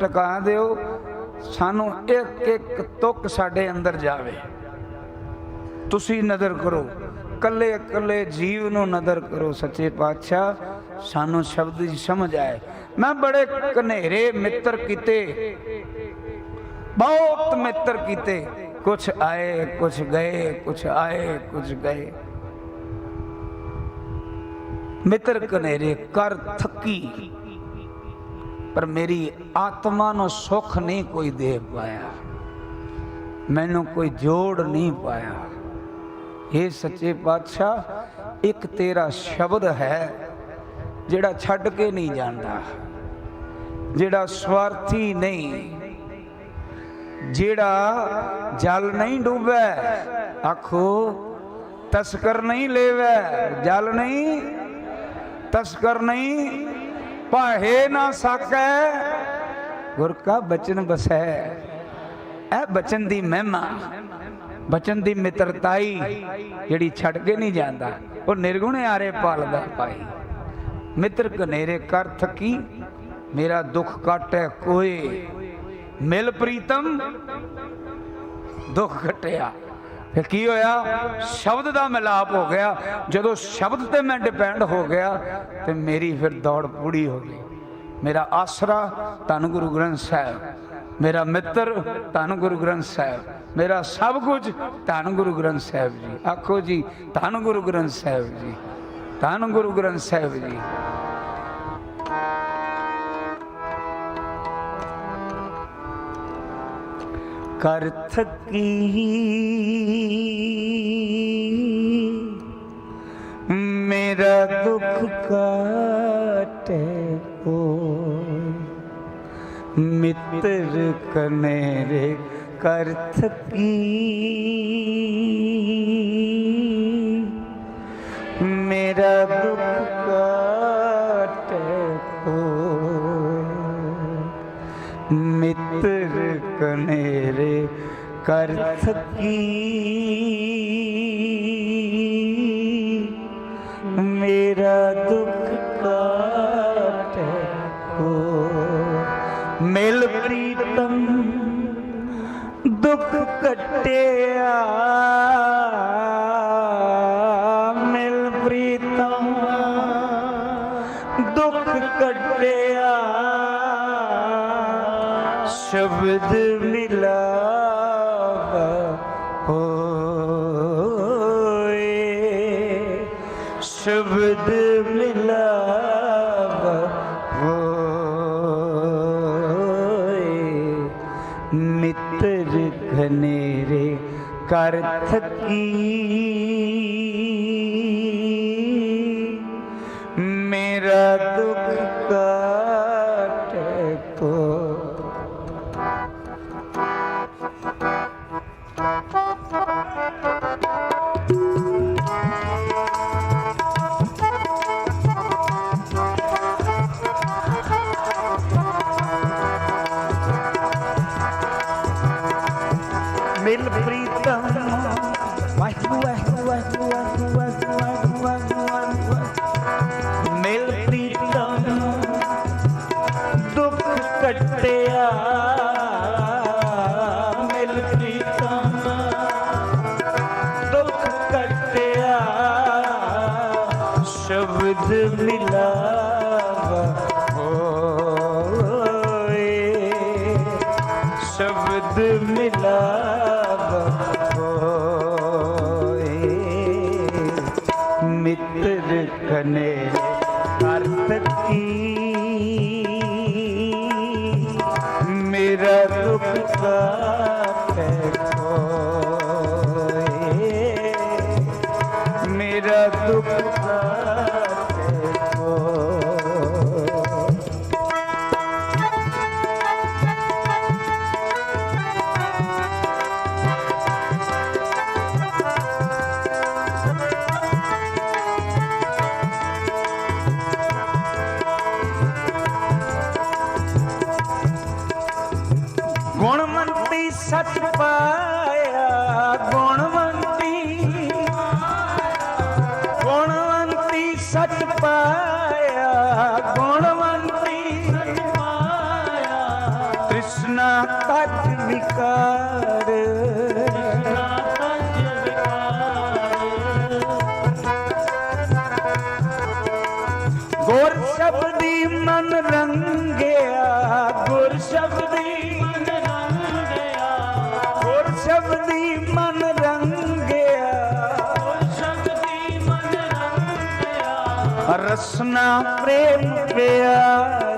ਟਿਕਾ ਦਿਓ, ਸਾਨੂੰ ਇੱਕ ਇੱਕ ਤੁਕ ਸਾਡੇ ਅੰਦਰ ਜਾਵੇ। ਤੁਸੀਂ ਨਜ਼ਰ ਕਰੋ ਕੱਲੇ ਕੱਲੇ ਜੀਵ ਨੂੰ ਨਜ਼ਰ ਕਰੋ ਸੱਚੇ ਪਾਤਸ਼ਾਹ, ਸਾਨੂੰ ਸ਼ਬਦ ਦੀ ਸਮਝ ਆਏ। ਮੈਂ ਬੜੇ ਕਨੇਰੇ ਮਿੱਤਰ ਕੀਤੇ, ਬਹੁਤ ਮਿੱਤਰ ਕੀਤੇ। ਕੁਛ ਆਏ, ਕੁਛ ਗਏ, ਕੁਛ ਆਏ, ਕੁਛ ਗਏ। ਮਿੱਤਰ ਕਨੇਰੇ ਕਰ ਥੱਕੀ। ਪਰ ਮੇਰੀ ਆਤਮਾ ਨੂੰ ਸੁੱਖ ਨਹੀਂ ਕੋਈ ਦੇ ਪਾਇਆ। ਮੈਨੂੰ ਕੋਈ ਜੋੜ ਨਹੀਂ ਪਾਇਆ। ਇਹ ਸੱਚੇ ਪਾਤਸ਼ਾਹ, ਇੱਕ ਤੇਰਾ ਸ਼ਬਦ ਹੈ ਜਿਹੜਾ ਛੱਡ ਕੇ ਨਹੀਂ ਜਾਂਦਾ, ਜਿਹੜਾ ਸਵਾਰਥੀ ਨਹੀਂ, ਜਿਹੜਾ ਜਲ ਨਹੀਂ ਡੂਬੈ, ਆਖੋ, ਤਸਕਰ ਨਹੀਂ ਲੈਵੈ, ਜਲ ਨਹੀਂ, ਤਸਕਰ ਨਹੀਂ ਪਾਹੇ ਨਾ ਸਕੈ, ਗੁਰ ਕਾ ਬਚਨ ਬਸੈ। ਇਹ ਬਚਨ ਦੀ ਮਹਿਮਾ, ਬਚਨ ਦੀ ਮਿੱਤਰਤਾਈ ਜਿਹੜੀ ਛੱਡ ਕੇ ਨਹੀਂ ਜਾਂਦਾ, ਉਹ ਨਿਰਗੁਣ ਆਰੇ ਪਾਲਦਾ ਪਾਈ ਮਿੱਤਰ ਕਨੇਰੇ ਕਰ ਥਕੀ, ਮੇਰਾ ਦੁੱਖ ਕਾਟੈ ਕੋਏ। ਮਿਲ ਪ੍ਰੀਤਮ, ਦੁੱਖ ਘਟਿਆ। ਫਿਰ ਕੀ ਹੋਇਆ? ਸ਼ਬਦ ਦਾ ਮਿਲਾਪ ਹੋ ਗਿਆ। ਜਦੋਂ ਸ਼ਬਦ ਤੇ ਮੈਂ ਡਿਪੈਂਡ ਹੋ ਗਿਆ, ਤੇ ਮੇਰੀ ਫਿਰ ਦੌੜ ਪੂਰੀ ਹੋ ਗਈ। ਮੇਰਾ ਆਸਰਾ ਧੰਨ ਗੁਰੂ ਗ੍ਰੰਥ ਸਾਹਿਬ, ਮੇਰਾ ਮਿੱਤਰ ਧੰਨ ਗੁਰੂ ਗ੍ਰੰਥ ਸਾਹਿਬ, ਮੇਰਾ ਸਭ ਕੁਝ ਧੰਨ ਗੁਰੂ ਗ੍ਰੰਥ ਸਾਹਿਬ ਜੀ। ਆਖੋ ਜੀ, ਧੰਨ ਗੁਰੂ ਗ੍ਰੰਥ ਸਾਹਿਬ ਜੀ, ਧੰਨ ਗੁਰੂ ਗ੍ਰੰਥ ਸਾਹਿਬ ਜੀ। ਕਰ ਥਕੀ। ਮੇਰਾ ਦੁੱਖ ਕਾਟੇ ਕੋਈ ਮਿੱਤਰ ਕਨੇਰੇ ਕਰ ਥਕੀ। ਮੇਰਾ ਦੁੱਖ ਕਨੇਰੇ ਕਰ ਸਕੀ। ਮੇਰਾ ਦੁੱਖ ਕਾਟੇ ਕੋ। ਮਿਲ ਪ੍ਰੀਤਮ ਦੁੱਖ ਕਟਿਆ। ਸ਼ਬਦ ਮਿਲਾਵਾ ਹੋਏ। ਸ਼ਬਦ ਮਿਲਾਵਾ ਹੋਏ। ਮਿੱਤਰ ਘਨੇਰੇ ਕਰ ਥਕੀ ਸ਼ਬਦ ਮਿਲਾਵਾ ਹੋਏ। ਸ਼ਬਦ ਮਿਲਾ ਸ਼ਬਦੀ ਮਨ ਰੰਗਿਆ ਗੁਰ ਸ਼ਬਦੀ ਗੁਰ ਸ਼ਬਦੀ ਮਨ ਰੰਗਿਆ। ਰਸਨਾ ਪ੍ਰੇਮ ਪਿਆਰ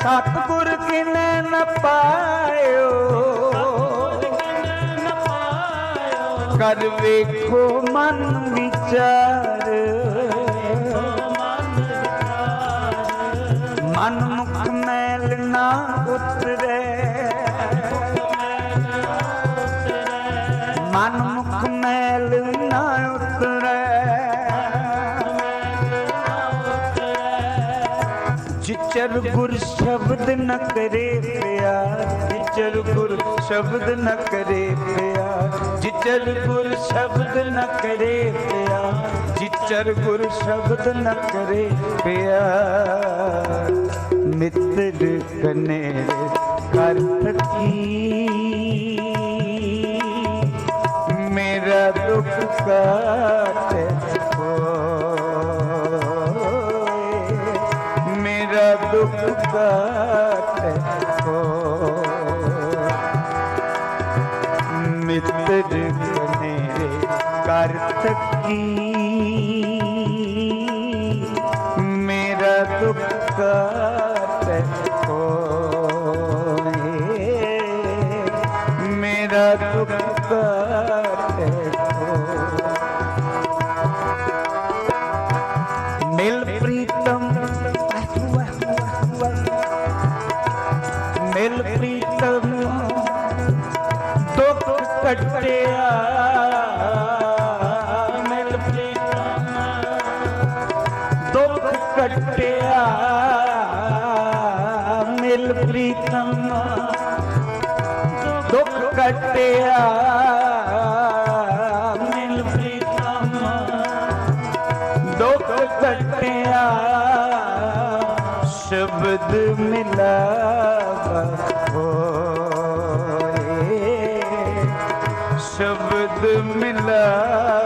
ਸਤਿਗੁਰ ਕਿਨੈ ਨ ਪਾਇਓ। ਕਰ ਵੇਖੋ ਮਨ ਵਿਚਾਰ। ਗੁਰ ਸ਼ਬਦ ਨ ਕਰੇ ਪਿਆਰ ਜਿਚਰ ਗੁਰ ਸ਼ਬਦ ਨ ਕਰੇ ਪਿਆਰ ਜਿਚਰ ਗੁਰ ਸ਼ਬਦ ਨ ਕਰੇ ਪਿਆਰ ਜਿਚਰ ਗੁਰ ਸ਼ਬਦ ਨ ਕਰੇ ਪਿਆਰ। ਮਿੱਤਰ ਕਨੇ ਕਰ ਥਕੀ, ਮੇਰਾ ਦੁੱਖ ਕਾ की ਕੱਟਿਆ ਮਿਲ ਪ੍ਰੀਤਮ ਦੁੱਖ ਕੱਟਿਆ ਸ਼ਬਦ ਮਿਲਾਵਾ ਹੋਏ ਸ਼ਬਦ ਮਿਲਾਵਾ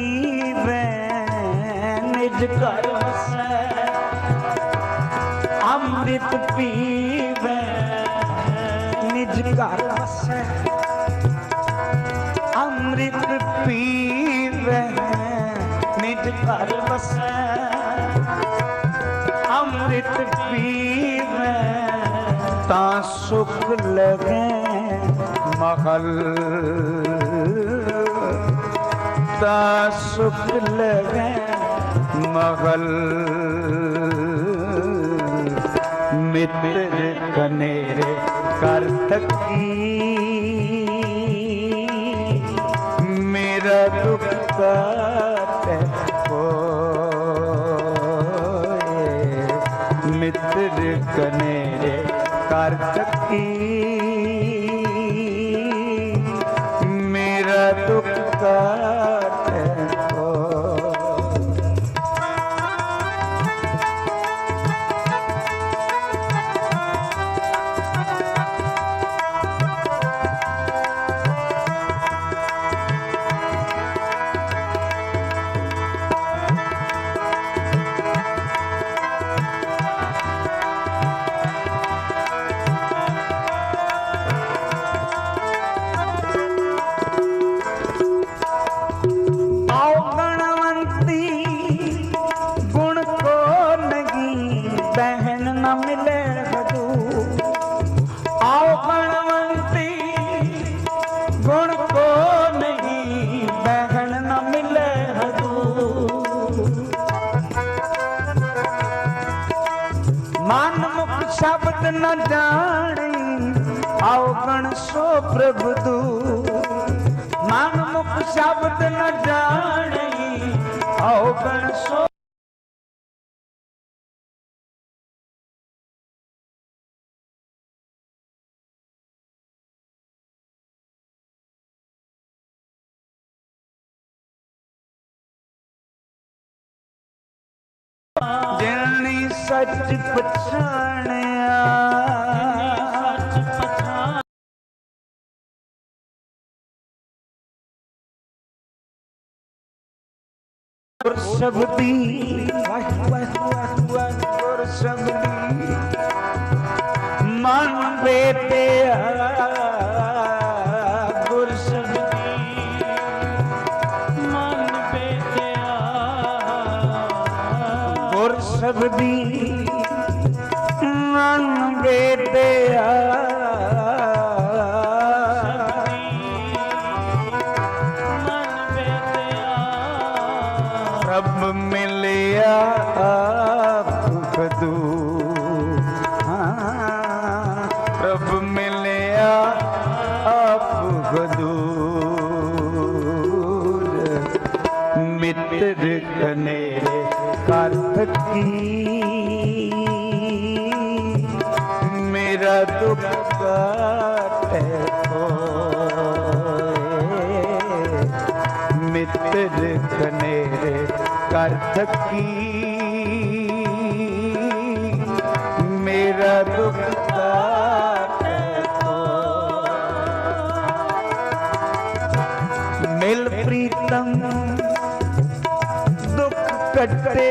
ਨਿਜ ਅੰਮ੍ਰਿਤ ਪੀਵੈ ਨਿਜ ਘਰ ਵਸੈ। ਅੰਮ੍ਰਿਤ ਪੀਵੈ ਤਾਂ ਸੁਖ ਲਗੈ ਮਹਲ। ਤਾਂ ਸੁਖ ਲਗੈ ਮਹਲ। ਮਿੱਤਰ ਕਨੇਰੇ ਕਰ ਤਕੀ ਸਤਿ ਮਿੱਤਰ ਕਨੇ ਕਰ ਸਕੀ ਪ੍ਰਭ ਤੂੰ। ਮਨ ਮੁਖ ਸ਼ਬਦ ਨ ਜਾਣੀ। ਆਓ ਗਣ ਸੋ ਜਿਨੀ ਸੱਚ ਪਛਾਣਿਆ ਸ਼ਬਦੀ। ਵਾਹ ਵਾਹ ਵਾਹ ਵਾਹ ਸ਼ਬਦੀ। ਮਨ ਬੇਟਿਆ ਗੁਰ ਸ਼ਬਦੀ। ਮਨ ਬੇਟਿਆ ਗੁਰ ਥਕੀ ਮੇਰਾ ਦੁੱਖ ਮਿਲ ਪ੍ਰੀਤਮ ਦੁੱਖ ਕੱਟਿਆ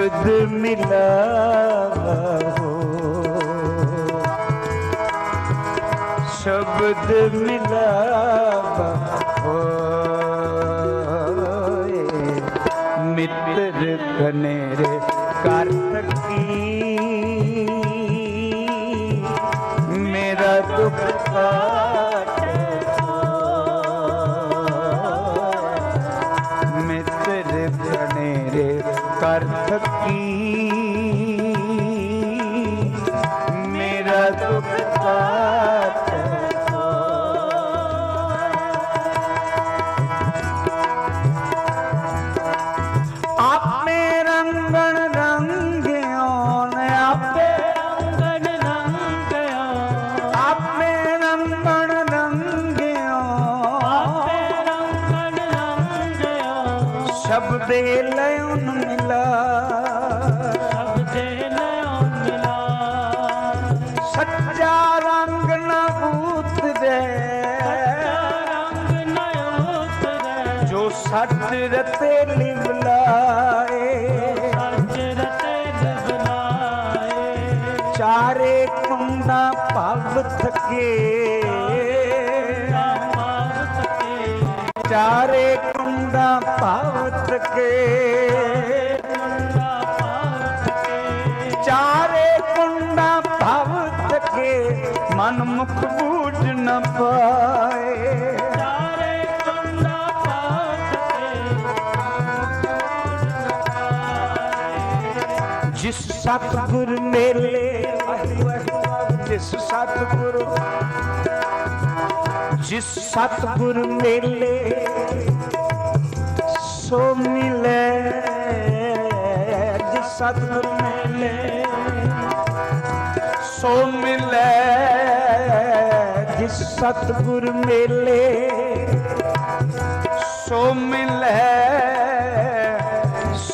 ਸ਼ਬਦ ਮਿਲਾਵਾ ਹੋ ਸ਼ਬਦ ਮਿਲਾਵਾ ਹੋਏ ਮਿੱਤਰ ਕਨੇਰੇ ਕਰ ਤਕੀ that ਸਤਿਗੁਰ ਮੇਲੇ ਜਿਸ ਸਤਿਗੁਰ ਜਿਸ ਸਤਿਗੁਰ ਮੇਲੇ ਸੋ ਮਿਲੇ, ਜਿਸ ਸਤਿਗੁਰ ਮੇਲੇ ਸੋ ਮਿਲੇ, ਜਿਸ ਸਤਿਗੁਰ ਮੇਲੇ ਸੋ ਮਿਲੇ।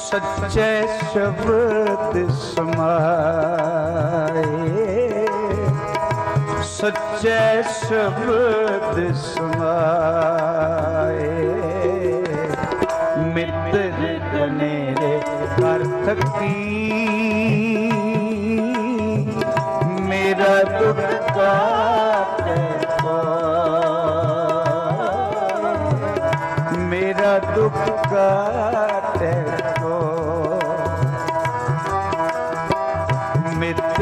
ਸੱਚੇ ਸ਼ਬਦ ਸਮਾਏ। ਸੱਚੇ ਸ਼ਬਦ ਸਮਾਏ। ਮਿੱਤਰ ਕਨੇਰੇ ਅਰਥ ਕੀ ਮੇਰਾ ਦੁੱਖ ਕਾਟੇ ਮੇਰਾ ਦੁੱਖ ਕਾਟੇ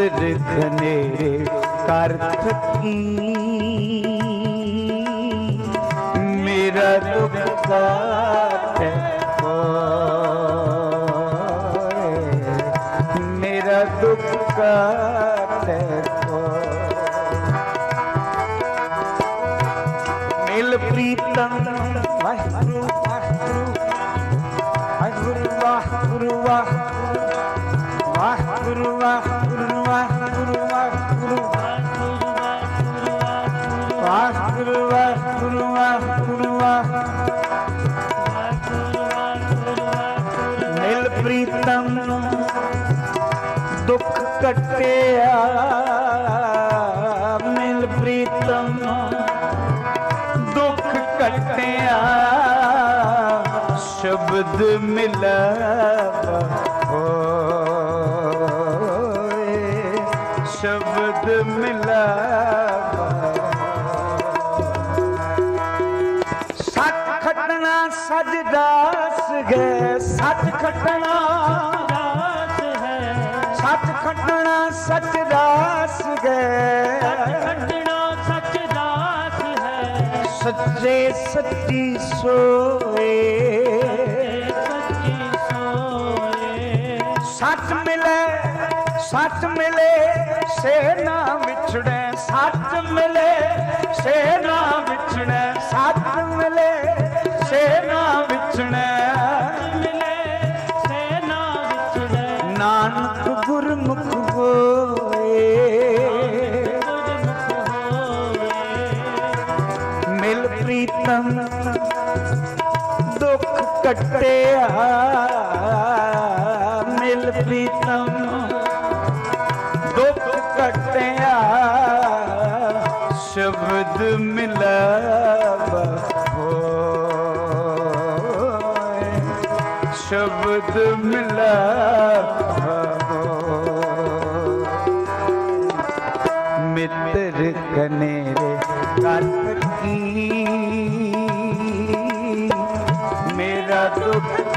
ਮਿੱਤਰ ਕਰ ਥਕੀ ਮੇਰਾ ਦੁਖ ਕਾਟੇ ਕੋ ਮੇਰਾ ਦੁਖ ਕਾਟੇ ਕੋ ਮਿਲ ਪ੍ਰੀਤਮ ਵਾਹਿਗੁਰੂ ਵਾਹਿਗੁਰੂ ਵਾਹਿਗੁਰੂ ਵਾਹਿਗੁਰੂ ਵਾਹਿਗੁਰੂ ਵਾਹਿਗੁਰੂ ਕਟਿਆ ਮਿਲ ਪ੍ਰੀਤਮ ਦੁੱਖ ਕਟਿਆ ਸ਼ਬਦ ਮਿਲਾਵਾ ਹੋਏ। ਸ਼ਬਦ ਮਿਲਾਵਾ ਸੱਚ ਖਟਣਾ ਸਜਦਾਸ ਗਏ। ਸੱਚ ਖਟਣਾ ਸੱਚ ਖਟਣਾ ਸਜਦਾਸ ਗਏ ਖੰਡਣਾ ਸੱਚ ਦਾਸ ਹੈ। ਸੱਚੇ ਸੱਚੀ ਸੋਏ। ਸੱਚੀ ਸੋਏ। ਸੱਚ ਮਿਲੇ ਸੱਚ ਮਿਲੇ ਸੇ ਨਾ ਵਿਛੜੇ। ਸੱਚ ਮਿਲੇ ਸੇ ਨਾ ਵਿਛੜੇ। ਸੱਚ ਮਿਲੇ ਸੇ ਨਾ ਵਿਛੜੇ। ਕਟਿਆ ਮਿਲ ਪ੍ਰੀਤਮ। ਦੁੱਖ ਕਟਿਆ ਸ਼ਬਦ ਮਿਲਾਵਾ ਹੋਏ। ਸ਼ਬਦ ਮਿਲਾ ਮਿੱਤਰ ਕਨੇਰੇ ਕੱਟ ਕੀ ਮੇਰਾ